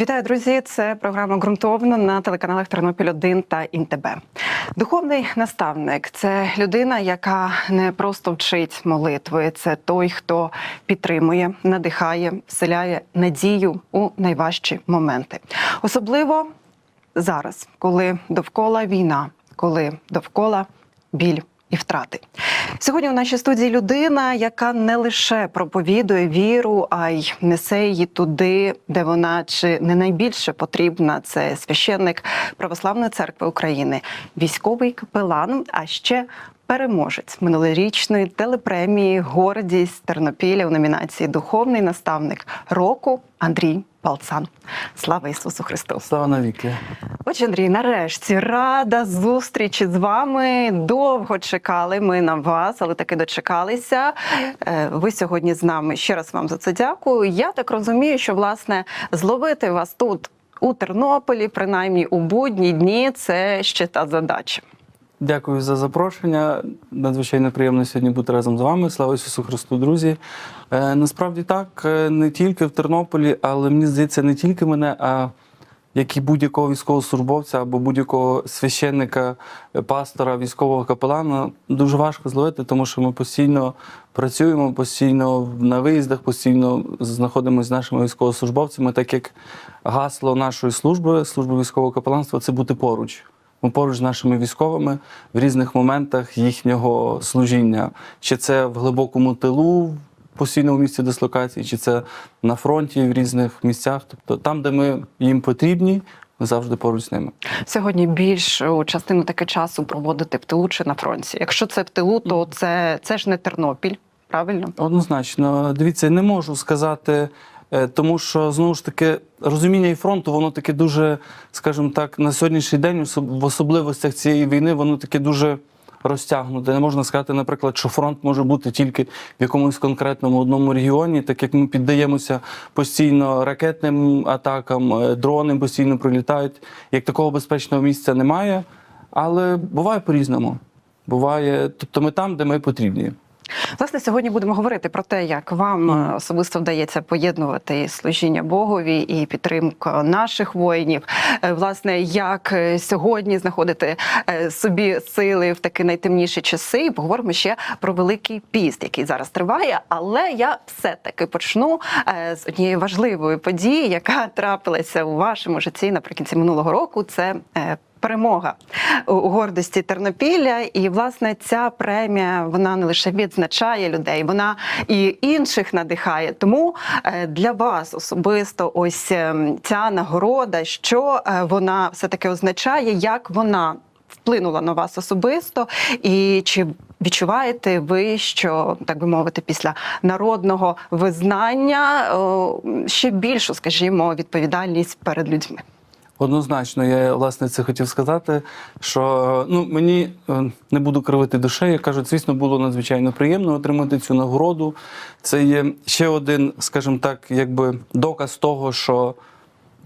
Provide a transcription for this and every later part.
Вітаю, друзі! Це програма ґрунтовно на телеканалах Тернопіль 1 та ІНТБ. Духовний наставник це людина, яка не просто вчить молитви, це той, хто підтримує, надихає, вселяє надію у найважчі моменти. Особливо зараз, коли довкола війна, коли довкола біль і втрати. Сьогодні у нашій студії людина, яка не лише проповідує віру, а й несе її туди, де вона чи не найбільше потрібна. Це священник Православної церкви України, військовий капелан, а ще переможець минулорічної телепремії Гордість Тернопіля у номінації Духовний наставник року Андрій Палцан. Слава Ісусу Христу! Слава навіки. Отже, Андрій, нарешті рада зустрічі з вами. Довго чекали ми на вас, але таки дочекалися. Е, Ви сьогодні з нами. Ще раз вам за це дякую. Я так розумію, що власне зловити вас тут у Тернополі, принаймні у будні дні, це ще та задача. Дякую за запрошення. Надзвичайно приємно сьогодні бути разом з вами. Слава Ісусу Христу, друзі. Е, насправді так, е, не тільки в Тернополі, але мені здається, не тільки мене, а як і будь-якого військовослужбовця або будь-якого священника, е, пастора, військового капелана дуже важко зловити, тому що ми постійно працюємо, постійно на виїздах, постійно знаходимося з нашими військовослужбовцями, так як гасло нашої служби, служби військового капеланства це бути поруч. Ми поруч з нашими військовими в різних моментах їхнього служіння. Чи це в глибокому тилу, в постійному місці дислокації, чи це на фронті в різних місцях. Тобто там, де ми їм потрібні, ми завжди поруч з ними. Сьогодні більшу частину таки часу проводити в тилу чи на фронті. Якщо це в тилу, то це, це ж не Тернопіль, правильно? Однозначно, дивіться, не можу сказати, е, тому що знову ж таки розуміння і фронту, воно таке дуже, скажімо так, на сьогоднішній день, в особливостях цієї війни, воно таке дуже розтягнуте. Не можна сказати, наприклад, що фронт може бути тільки в якомусь конкретному одному регіоні, так як ми піддаємося постійно ракетним атакам, е, дрони постійно прилітають. Як такого безпечного місця немає, але буває по-різному. Буває, тобто ми там, де ми потрібні. Власне, сьогодні будемо говорити про те, як вам е, особисто вдається поєднувати служіння Богові і підтримку наших воїнів. Е, Власне, як е, сьогодні знаходити собі сили в такі найтемніші часи. І поговоримо ще про великий піст, який зараз триває. Але я все-таки почну з однієї важливої події, яка трапилася у вашому житті наприкінці минулого року. Це перемога у гордості Тернопілля. І власне ця премія вона не лише відзначає людей, вона і інших надихає. Тому е, для вас особисто ось е, ця нагорода, що е, вона все таки означає, як вона. Вплинула на вас особисто, і чи відчуваєте ви, що так би мовити, після народного визнання ще більшу, скажімо, відповідальність перед людьми? Однозначно, я власне це хотів сказати, що ну мені е, не буду кривити душею. Як кажуть, звісно, було надзвичайно приємно отримати цю нагороду. Це є ще один, скажімо так, якби доказ того, що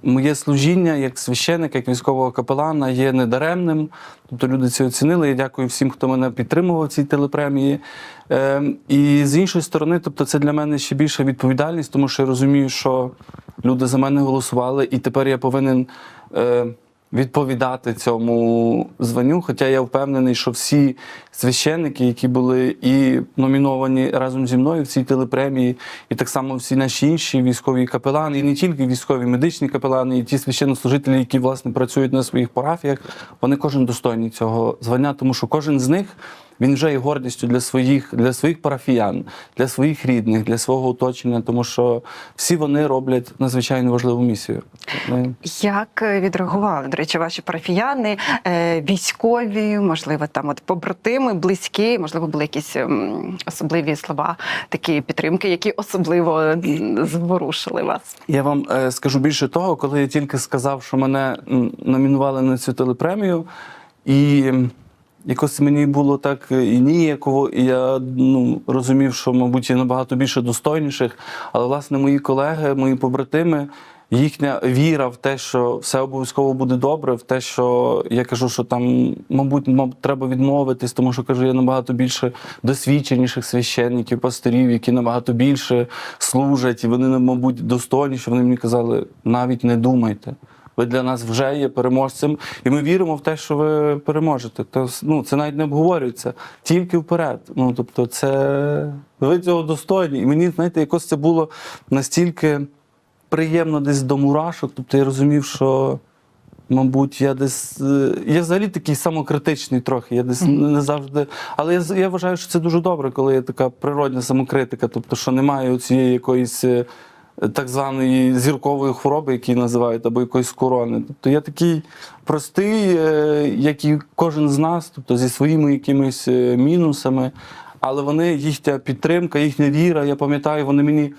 моє служіння як священика, як військового капелана є недаремним. Тобто люди це оцінили. Я дякую всім, хто мене підтримував в цій телепремії. Е, і з іншої сторони, тобто, це для мене ще більша відповідальність, тому що я розумію, що люди за мене голосували, і тепер я повинен. Е, Відповідати цьому званню, хоча я впевнений, що всі священники, які були і номіновані разом зі мною в цій телепремії, і так само всі наші інші військові капелани, і не тільки військові медичні капелани, і ті священнослужителі, які власне працюють на своїх парафіях, вони кожен достойний цього звання, тому що кожен з них він вже є гордістю для своїх, для своїх парафіян, для своїх рідних, для свого оточення, тому що всі вони роблять надзвичайно важливу місію. Як е, відреагували, до речі, ваші парафіяни, е, військові, можливо, там от побратими, близькі, можливо, були якісь ем, особливі слова, такі підтримки, які особливо зворушили вас. Я вам е, скажу більше того, коли я тільки сказав, що мене номінували на цю телепремію, і якось мені було так і ніяково, і я ну, розумів, що, мабуть, є набагато більше достойніших. Але, власне, мої колеги, мої побратими, їхня віра в те, що все обов'язково буде добре, в те, що я кажу, що там, мабуть, треба відмовитись, тому що кажу, я набагато більше досвідченіших священників, пасторів, які набагато більше служать, і вони, мабуть, достойніші. Вони мені казали, навіть не думайте. Ви для нас вже є переможцем, і ми віримо в те, що ви переможете. То, ну, це навіть не обговорюється. Тільки вперед. Ну, тобто, це ви цього достойні. І мені, знаєте, якось це було настільки приємно десь до мурашок. Тобто я розумів, що, мабуть, я десь. е, Я взагалі такий самокритичний трохи. Я десь не завжди. Але я, я вважаю, що це дуже добре, коли є така природня самокритика, тобто, що немає цієї якоїсь. Так званої зіркової хвороби, які називають, або якоїсь корони. Тобто я такий простий, е, як і кожен з нас, тобто зі своїми якимись е, мінусами. Але вони, їхня підтримка, їхня віра, я пам'ятаю, вони мені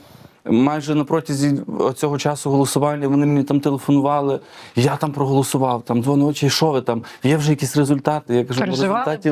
майже на протязі цього часу голосування вони мені там телефонували. Я там проголосував, там два ночі, що ви там? Є вже якісь результати. Я кажу, «Ну, Переживали, результатів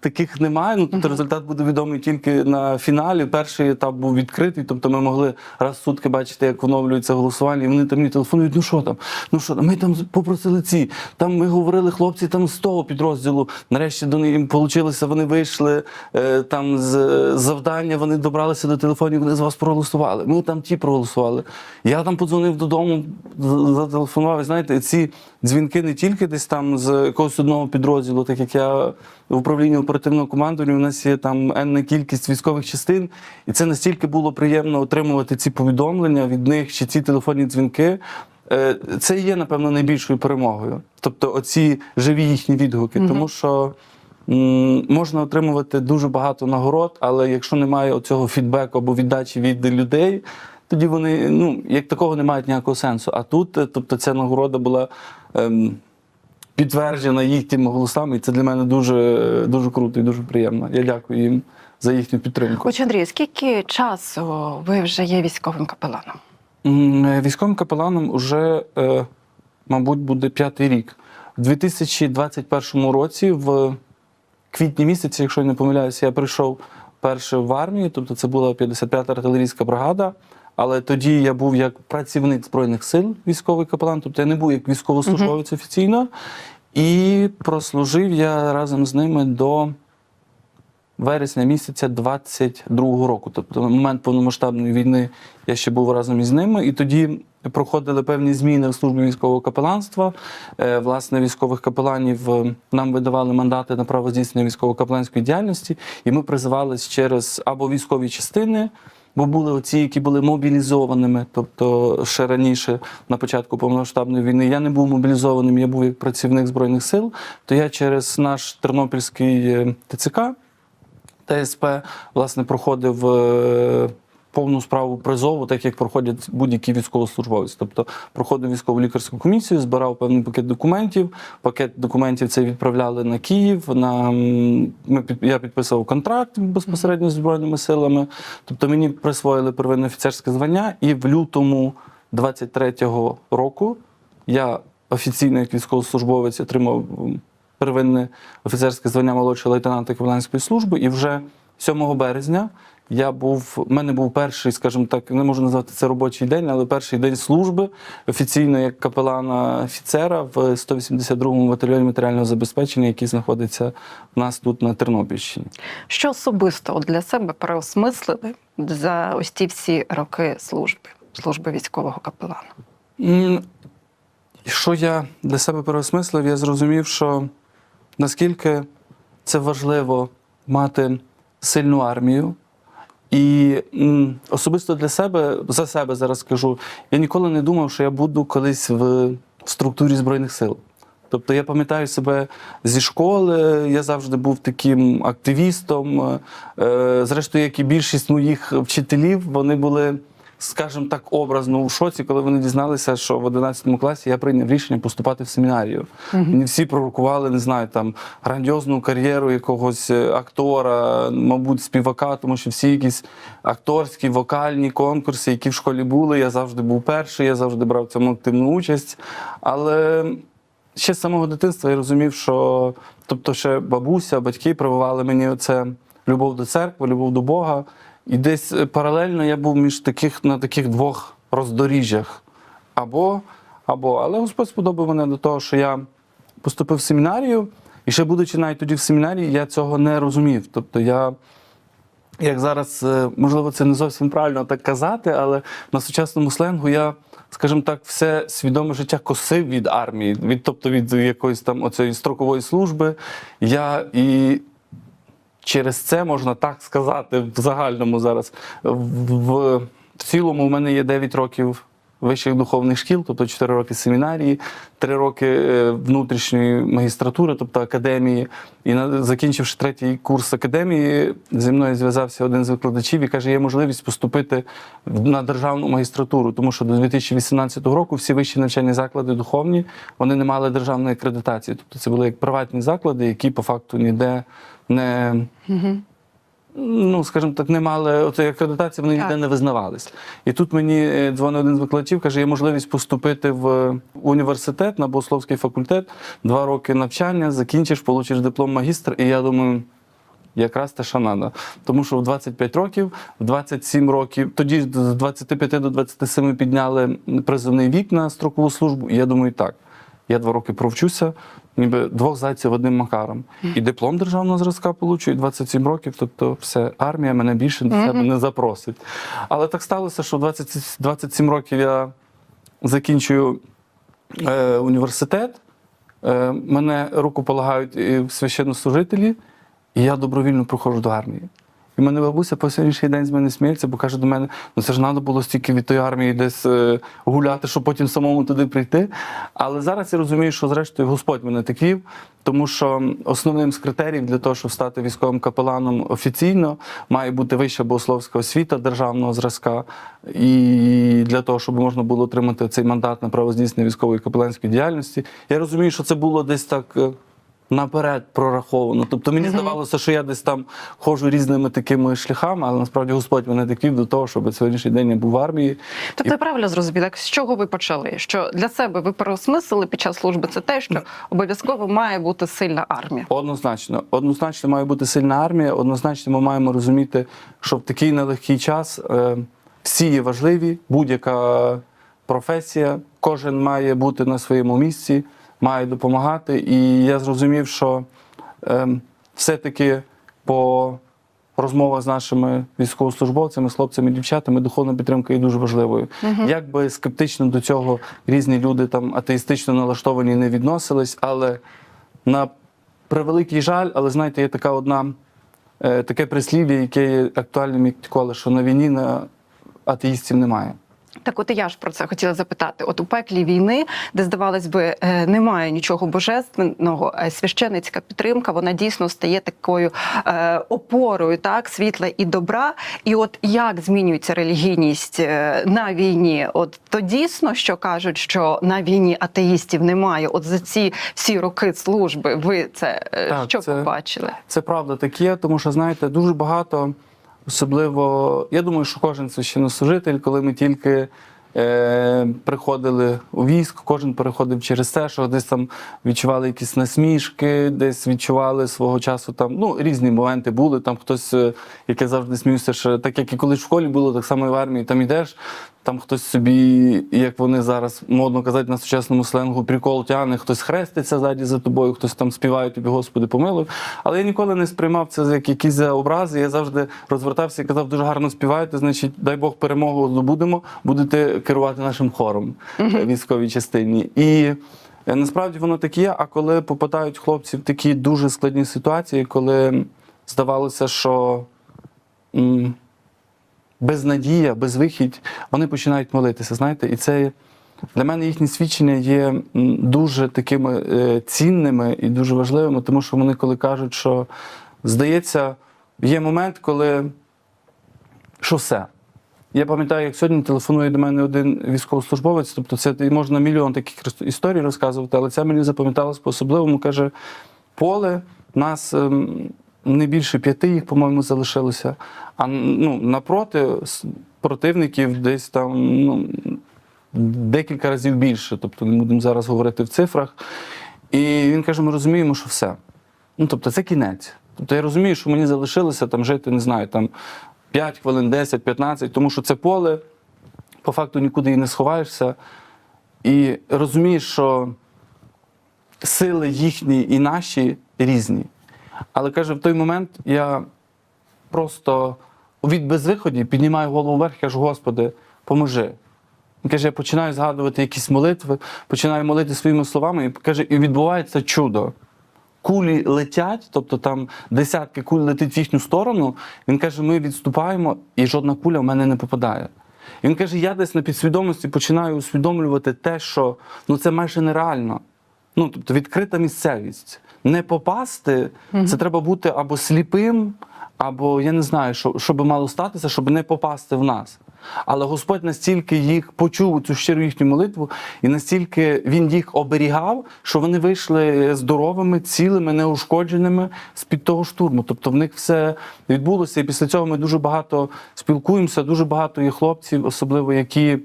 таких немає. Ну тобто результат буде відомий тільки на фіналі. Перший етап був відкритий. Тобто ми могли раз в сутки бачити, як оновлюється голосування. І вони там мені телефонують. Ну що там? Ну що там? Ми там попросили ці. Там ми говорили, хлопці там з того підрозділу. Нарешті до них їм вийшло, вони вийшли е, там з завдання. Вони добралися до телефонів. Вони з вас проголосували. Ми там ті проголосували. Я там подзвонив додому, зателефонував. І знаєте, ці дзвінки не тільки десь там з якогось одного підрозділу, так як я в управлінні оперативного командування, у нас є там енна кількість військових частин, і це настільки було приємно отримувати ці повідомлення від них чи ці телефонні дзвінки. Е, Це і є, напевно, найбільшою перемогою. Тобто, оці живі їхні відгуки, тому що. Можна отримувати дуже багато нагород, але якщо немає оцього фідбеку або віддачі від людей, тоді вони ну як такого не мають ніякого сенсу. А тут, е, тобто, ця нагорода була ем, підтверджена їхніми голосами, і це для мене дуже, дуже круто і дуже приємно. Я дякую їм за їхню підтримку. Отже, Андрій, скільки часу ви вже є військовим капеланом? Е, Військовим капеланом уже, е, мабуть, буде п'ятий рік. У 2021 році, в квітні місяці, якщо я не помиляюся, я прийшов перше в армію, тобто це була 55-та артилерійська бригада. Але тоді я був як працівник Збройних сил, військовий капелан, тобто я не був як військовослужбовець офіційно. І прослужив я разом з ними до вересня місяця 22-го року. Тобто на момент повномасштабної війни я ще був разом із ними, і тоді проходили певні зміни в службі військового капеланства. Е, Власне, військових капеланів е, нам видавали мандати на право здійснення військово-капеланської діяльності, і ми призивались через або військові частини. Бо були оці, які були мобілізованими, тобто ще раніше, на початку повномасштабної війни, я не був мобілізованим, я був як працівник Збройних сил, то я через наш тернопільський е, ТЦК ТСП власне проходив повну справу призову, так як проходять будь-які військовослужбовці. Тобто проходив військову лікарську комісію, збирав певний пакет документів. Пакет документів це відправляли на Київ. На ми я підписував контракт безпосередньо з збройними силами. Тобто мені присвоїли первинне офіцерське звання, і в лютому 23-го року я офіційно як військовослужбовець отримав первинне офіцерське звання молодшого лейтенанта капеланської служби. І вже 7 березня я був, в мене був перший, скажімо так, не можу назвати це робочий день, але перший день служби офіційно як капелана офіцера в 182-му батальйоні матеріального забезпечення, який знаходиться в нас тут на Тернопільщині. Що особисто для себе переосмислили за ось ті всі роки служби, служби військового капелана? Що я для себе переосмислив, я зрозумів, що наскільки це важливо мати сильну армію. І особисто для себе, за себе зараз скажу, я ніколи не думав, що я буду колись в, в структурі Збройних сил. Тобто я пам'ятаю себе зі школи, я завжди був таким активістом. Е, Зрештою, як і більшість моїх вчителів, вони були, скажімо так, образно у шоці, коли вони дізналися, що в 11 класі я прийняв рішення поступати в семінарію. Мені всі пророкували, не знаю, там грандіозну кар'єру якогось е, актора, мабуть, співака, тому що всі якісь акторські, вокальні конкурси, які в школі були, я завжди був перший, я завжди брав в цьому активну участь. Але ще з самого дитинства я розумів, що тобто ще бабуся, батьки прививали мені оце любов до церкви, любов до Бога. І десь е, паралельно я був між таких на таких двох роздоріжжях. або, або. Але Господь сподобав мене до того, що я поступив в семінарію, і ще будучи навіть тоді в семінарії, я цього не розумів. Тобто я. Як зараз, е, можливо, це не зовсім правильно так казати, але на сучасному сленгу я, скажімо так, все свідоме життя косив від армії, від, тобто від якоїсь там оцієї строкової служби. Я і через це можна так сказати в загальному зараз. В, в, цілому, в мене є 9 років вищих духовних шкіл, тобто 4 роки семінарії, 3 роки е, внутрішньої магістратури, тобто академії. І закінчивши третій курс академії, зі мною зв'язався один з викладачів і каже, є можливість поступити на державну магістратуру, тому що до 2018 року всі вищі навчальні заклади духовні вони не мали державної акредитації. Тобто це були як приватні заклади, які по факту ніде не. Ну, скажімо так, не мали оцеї акредитації, вони ніде не визнавались. І тут мені е, дзвонив один з викладачів, каже, є можливість поступити в університет на богословський факультет, два роки навчання, закінчиш, получиш диплом магістра. І я думаю, якраз те, що треба. Тому що в 25 років, в 27 років, тоді з 25 до 27 підняли призовний вік на строкову службу. І я думаю, так. Я два роки провчуся, ніби двох зайців одним макаром. І диплом державного зразка получу, і 27 років, тобто все, армія мене більше до себе не запросить. Але так сталося, що в 20, 27 років я закінчую е, університет, е, мене руку полагають і священнослужителі, і я добровільно проходжу до армії. І мене бабуся по сьогоднішній день з мене сміється, бо каже до мене: ну це ж треба було стільки від тої армії десь е, гуляти, щоб потім самому туди прийти. Але зараз я розумію, що зрештою Господь мене так вів, тому що основним з критеріїв для того, щоб стати військовим капеланом офіційно, має бути вища богословська освіта державного зразка. І для того, щоб можна було отримати цей мандат на право здійснення військової капеланської діяльності, я розумію, що це було десь так. Наперед прораховано. Тобто мені здавалося, що я десь там ходжу різними такими шляхами, але насправді Господь мене так вів до того, щоб сьогоднішній день я був в армії. Тобто я правильно зрозуміла, з чого ви почали? Що для себе ви переосмислили під час служби це те, що обов'язково має бути сильна армія. Однозначно, однозначно має бути сильна армія. Однозначно, ми маємо розуміти, що в такий нелегкий час е, всі є важливі, будь-яка професія, кожен має бути на своєму місці, має допомагати. І я зрозумів, що е, все-таки по розмовах з нашими військовослужбовцями, з хлопцями дівчатами, духовна підтримка є дуже важливою. Як би скептично до цього різні люди там атеїстично налаштовані не відносились, але на превеликий жаль, але знаєте, є така одна е, таке прислів'я, яке є актуальним як ніколи, що на війні на атеїстів немає. Так, от і я ж про це хотіла запитати. От у пеклі війни, де здавалось би, е, немає нічого божественного, е, священицька підтримка, вона дійсно стає такою е, опорою, так світла і добра. І от як змінюється релігійність на війні? От то дійсно, що кажуть, що на війні атеїстів немає. От за ці всі роки служби ви це Так, що це- побачили? Це правда таке, тому що знаєте, дуже багато, особливо, я думаю, що кожен священнослужитель, коли ми тільки е, приходили у військ, кожен переходив через те, що десь там відчували якісь насмішки, десь відчували свого часу там. Ну, різні моменти були. Там хтось, е, як завжди сміюся, що так як і колись в школі було, так само і в армії там ідеш. Там хтось собі, як вони зараз модно казати на сучасному сленгу, прикол тягне, хтось хреститься ззаді за тобою, хтось там співає тобі, Господи, помилуй. Але я ніколи не сприймав це як якісь образи. Я завжди розвертався і казав, дуже гарно співаєте, значить, дай Бог перемогу здобудемо, будете керувати нашим хором в військовій частині. І е, насправді воно так є. А коли попадають хлопці в такі дуже складні ситуації, коли здавалося, що. м, безнадія, безвихідь, вони починають молитися. Знаєте, і це для мене їхні свідчення є дуже такими е, цінними і дуже важливими, тому що вони коли кажуть, що здається, є момент, коли що все. Я пам'ятаю, як сьогодні телефонує до мене один військовослужбовець, тобто це можна мільйон таких історій розказувати, але це мені запам'яталось по-особливому. Каже, поле нас ем, не більше п'яти їх, по-моєму, залишилося. А ну, напроти противників десь там ну, декілька разів більше. Тобто не будемо зараз говорити в цифрах. І він каже: ми розуміємо, що все. Ну, тобто, це кінець. Тобто я розумію, що мені залишилося там жити, не знаю, там 5 хвилин, 10, 15, тому що це поле, по факту нікуди і не сховаєшся. і розумієш, що сили їхні і наші різні. Але каже, в той момент я просто від безвиході піднімаю голову вверх кажу, Господи, поможи. Він каже, я починаю згадувати якісь молитви, починаю молити своїми словами, і каже, і відбувається чудо. Кулі летять, тобто там десятки куль летить в їхню сторону. Він каже, ми відступаємо, і жодна куля в мене не попадає. І він каже, я десь на підсвідомості починаю усвідомлювати те, що ну, це майже нереально. Ну, тобто відкрита місцевість. Не попасти, це треба бути або сліпим, або я не знаю, що, що би мало статися, щоб не попасти в нас. Але Господь настільки їх почув цю щиру їхню молитву, і настільки він їх оберігав, що вони вийшли здоровими, цілими, неушкодженими з-під того штурму. Тобто в них все відбулося. І після цього ми дуже багато спілкуємося, дуже багато є хлопців, особливо які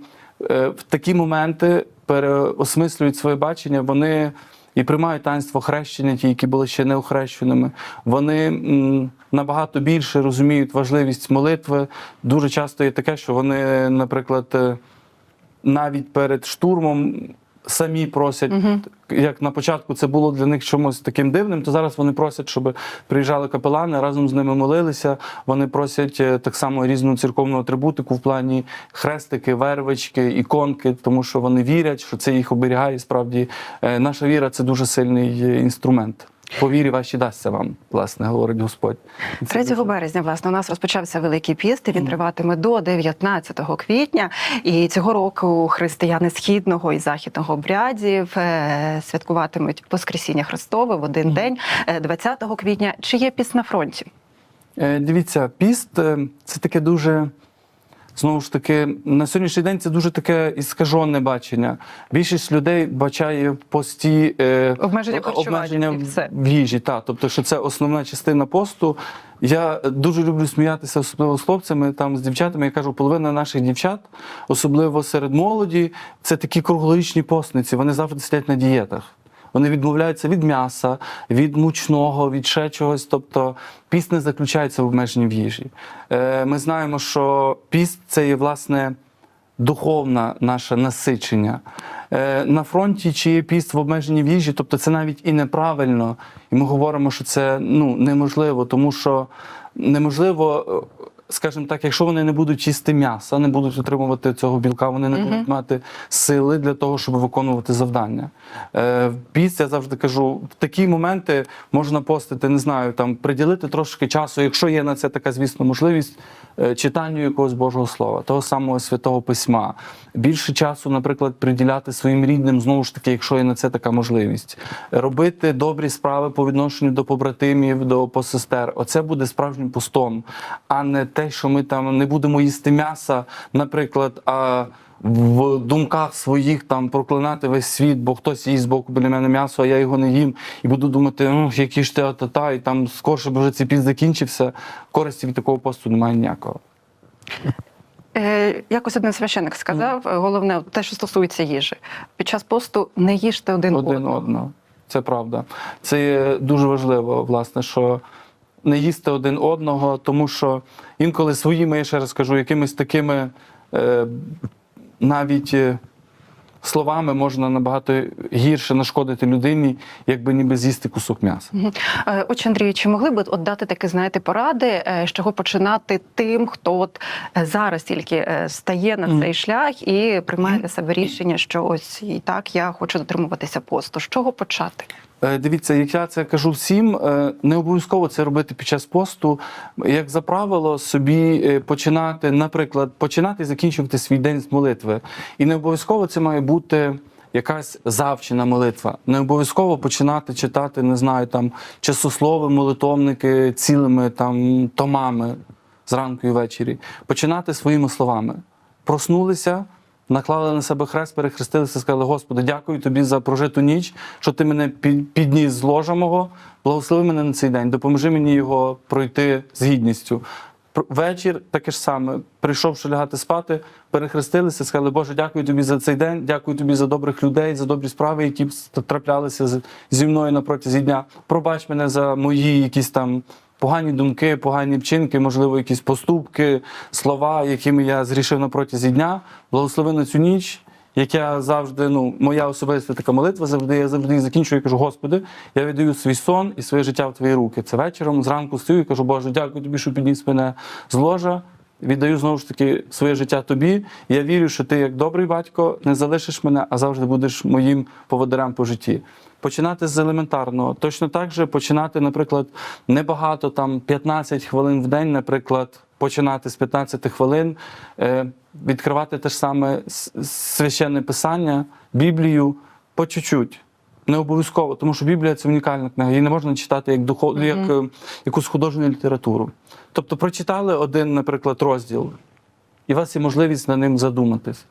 е, в такі моменти переосмислюють своє бачення. Вони і приймають таїнство хрещення, ті, які були ще не охрещеними. Вони набагато більше розуміють важливість молитви. Дуже часто є таке, що вони, наприклад, е, навіть перед штурмом самі просять, як на початку це було для них чомусь таким дивним, то зараз вони просять, щоб приїжджали капелани, разом з ними молилися. Вони просять е, так само різну церковну атрибутику в плані хрестики, вервички, іконки, тому що вони вірять, що це їх оберігає. Справді, е, наша віра це дуже сильний е, інструмент. По вірі ваші дасться вам, власне, говорить Господь. 3 березня, власне, у нас розпочався Великий піст, і він триватиме до 19 квітня. І цього року християни східного і західного обрядів е, святкуватимуть Воскресіння Христове в один день, е, 20 квітня. Чи є піст на фронті? Е, Дивіться, піст е, це таке дуже. Знову ж таки, на сьогоднішній день це дуже таке іскажене бачення. Більшість людей бачає пості е, Обмеження в обмеження в їжі. Та, тобто, що це основна частина посту. Я дуже люблю сміятися, особливо з хлопцями, там з дівчатами. Я кажу, половина наших дівчат, особливо серед молоді, це такі круглорічні постниці. Вони завжди сидять на дієтах. Вони відмовляються від м'яса, від мучного, від ще чогось. Тобто піст не заключається в обмеженні в їжі. Е, Ми знаємо, що піст це є власне духовне наше насичення. Е, На фронті чи є піст в обмеженні в їжі, тобто це навіть і неправильно. І ми говоримо, що це ну, неможливо, тому що неможливо. Скажімо так, якщо вони не будуть їсти м'яса, не будуть отримувати цього білка, вони не будуть мати сили для того, щоб виконувати завдання. Е, в я завжди кажу, в такі моменти можна постити, не знаю, там приділити трошки часу, якщо є на це така, звісно, можливість е, читанню якогось Божого Слова, того самого святого письма. Більше часу, наприклад, приділяти своїм рідним, знову ж таки, якщо є на це така можливість. Робити добрі справи по відношенню до побратимів, до посестер. Оце буде справжнім постом, а не те, що ми там не будемо їсти м'яса, наприклад. а в думках своїх там проклинати весь світ, бо хтось їсть з боку біля мене м'ясо, а я його не їм, і буду думати, ну які ж ти та і там скорше б вже цей піст закінчився. Користі від такого посту немає ніякого. Е, якось один священик сказав, головне те, що стосується їжі. Під час посту не їжте один, один одного. одного. Це правда. Це є дуже важливо, власне, що не їсти один одного, тому що інколи своїми, я ще раз кажу, якимись такими е, навіть. е, Словами можна набагато гірше нашкодити людині, якби ніби з'їсти кусок м'яса. Е, Андрію, чи могли б от дати такі, знаєте, поради, е, з чого починати тим, хто от зараз тільки стає на цей шлях і приймає для себе рішення, що ось і так я хочу дотримуватися посту. З чого почати? Е, Дивіться, як я це кажу всім, е, не обов'язково це робити під час посту. Як за правило, собі е, починати, наприклад, починати і закінчувати свій день з молитви. І не обов'язково це має бути. Якась завчена молитва. Не обов'язково починати читати, не знаю, там часослови, молитовники цілими там томами зранку і ввечері. Починати своїми словами. Проснулися, наклали на себе хрест, перехрестилися, сказали: Господи, дякую тобі за прожиту ніч, що ти мене під- підніс з ложа мого. Благослови мене на цей день, допоможи мені його пройти з гідністю. Вечір таке ж саме, прийшовши лягати спати, перехрестилися, сказали, Боже, дякую тобі за цей день, дякую тобі за добрих людей, за добрі справи, які траплялися зі мною на протязі дня. Пробач мене за мої якісь там погані думки, погані вчинки, можливо, якісь поступки, слова, якими я зрішив на протязі дня. Благослови на цю ніч. як я завжди, ну, моя особиста така молитва завжди, я завжди закінчую і кажу, Господи, я віддаю свій сон і своє життя в твої руки. Це вечором, зранку стою і кажу, Боже, дякую тобі, що підніс мене з ложа. Віддаю знову ж таки своє життя тобі. Я вірю, що ти, як добрий батько, не залишиш мене, а завжди будеш моїм поводирем по житті. Починати з елементарного. Точно так же починати, наприклад, небагато там 15 хвилин в день, наприклад, починати з 15 хвилин, е, відкривати те ж саме священне писання, Біблію по чуть-чуть. Не обов'язково, тому що Біблія це унікальна книга. Її не можна читати як духов... як е, якусь художню літературу. Тобто, прочитали один, наприклад, розділ, і у вас є можливість над ним задуматись.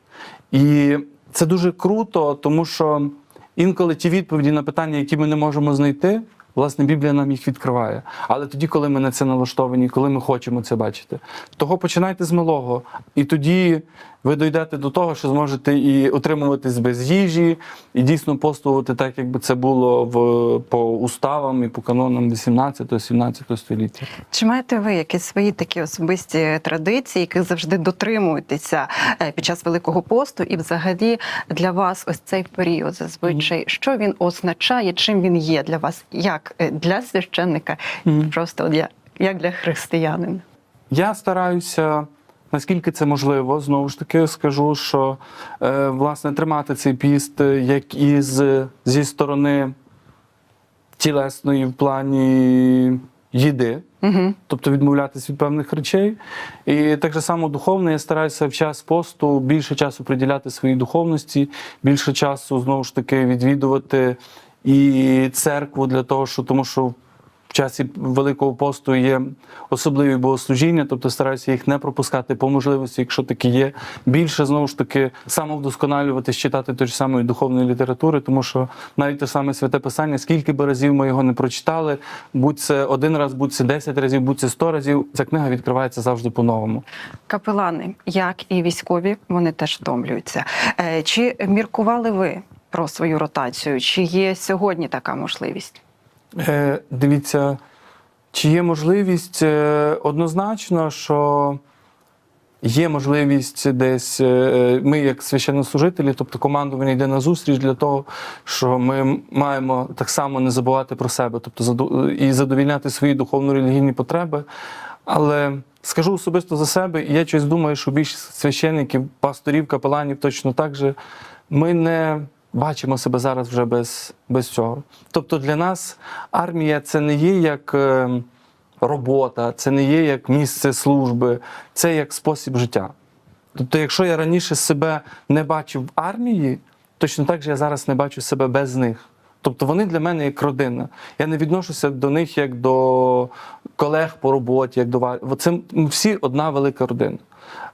І це дуже круто, тому що інколи ті відповіді на питання, які ми не можемо знайти, власне, Біблія нам їх відкриває. Але тоді, коли ми на це налаштовані, коли ми хочемо це бачити, того починайте з малого. І тоді ви дійдете до того, що зможете і утримуватись без їжі, і дійсно постувати так, якби це було в, по уставам і по канонам 18-17 століття. Чи маєте ви якісь свої такі особисті традиції, яких завжди дотримуєтеся е, під час Великого посту? І взагалі для вас ось цей період зазвичай, що він означає, чим він є для вас, як е, для священника, Мгм. просто для, як для християнина? Я стараюся, наскільки це можливо, знову ж таки скажу, що е, власне тримати цей піст е, як із зі сторони тілесної в плані їди. Угу. Тобто відмовлятися від певних речей. І так же само духовно я стараюся в час посту більше часу приділяти своїй духовності, більше часу знову ж таки відвідувати і церкву для того, що тому що. Часі Великого посту є особливі богослужіння, тобто стараюся їх не пропускати по можливості, якщо такі є. Більше знову ж таки самовдосконалюватись, читати тої ж самої духовної літератури, тому що навіть те саме святе писання, скільки би разів ми його не прочитали, будь це один раз, будь це 10 разів, будь це 100 разів, ця книга відкривається завжди по-новому. Капелани, як і військові, вони теж втомлюються. Е, Чи міркували ви про свою ротацію? Чи є сьогодні така можливість? Е, дивіться, чи є можливість е, однозначно, що є можливість десь, е, ми, як священнослужителі, тобто командування йде на зустріч для того, що ми маємо так само не забувати про себе, тобто і задовільняти свої духовно-релігійні потреби. Але скажу особисто за себе, і я щось думаю, що більшість священників, пасторів, капеланів точно так же, ми не бачимо себе зараз вже без, без цього. Тобто для нас армія це не є як е, робота, це не є як місце служби, це як спосіб життя. Тобто, якщо я раніше себе не бачив в армії, точно так же я зараз не бачу себе без них. Тобто вони для мене як родина. Я не відношуся до них як до колег по роботі, як до Це всі одна велика родина.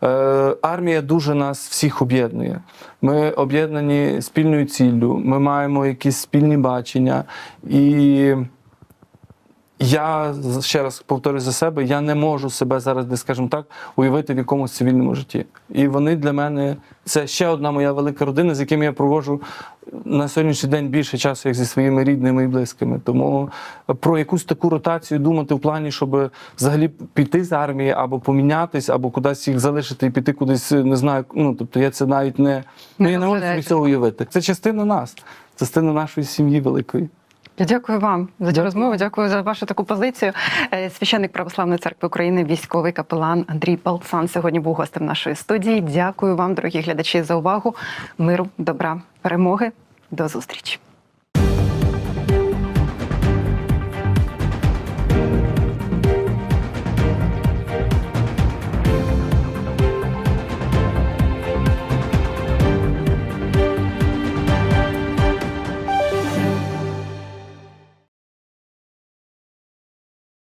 Е, армія дуже нас всіх об'єднує. Ми об'єднані спільною ціллю, ми маємо якісь спільні бачення. І я ще раз повторюю за себе, я не можу себе зараз, де скажімо так, уявити в якомусь цивільному житті. І вони для мене це ще одна моя велика родина, з якими я проводжу на сьогоднішній день більше часу, як зі своїми рідними і близькими. Тому про якусь таку ротацію думати в плані, щоб взагалі піти з армії або помінятись, або кудись їх залишити і піти кудись, не знаю. Ну тобто я це навіть не, ну, я не можу собі цього уявити. Це частина нас, частина нашої сім'ї великої. Я Дякую вам за цю розмову. Дякую за вашу таку позицію. Е, Священник Православної церкви України, військовий капелан Андрій Палцан. сьогодні був гостем нашої студії. Дякую вам, дорогі глядачі, за увагу. Миру, добра, перемоги. До зустрічі.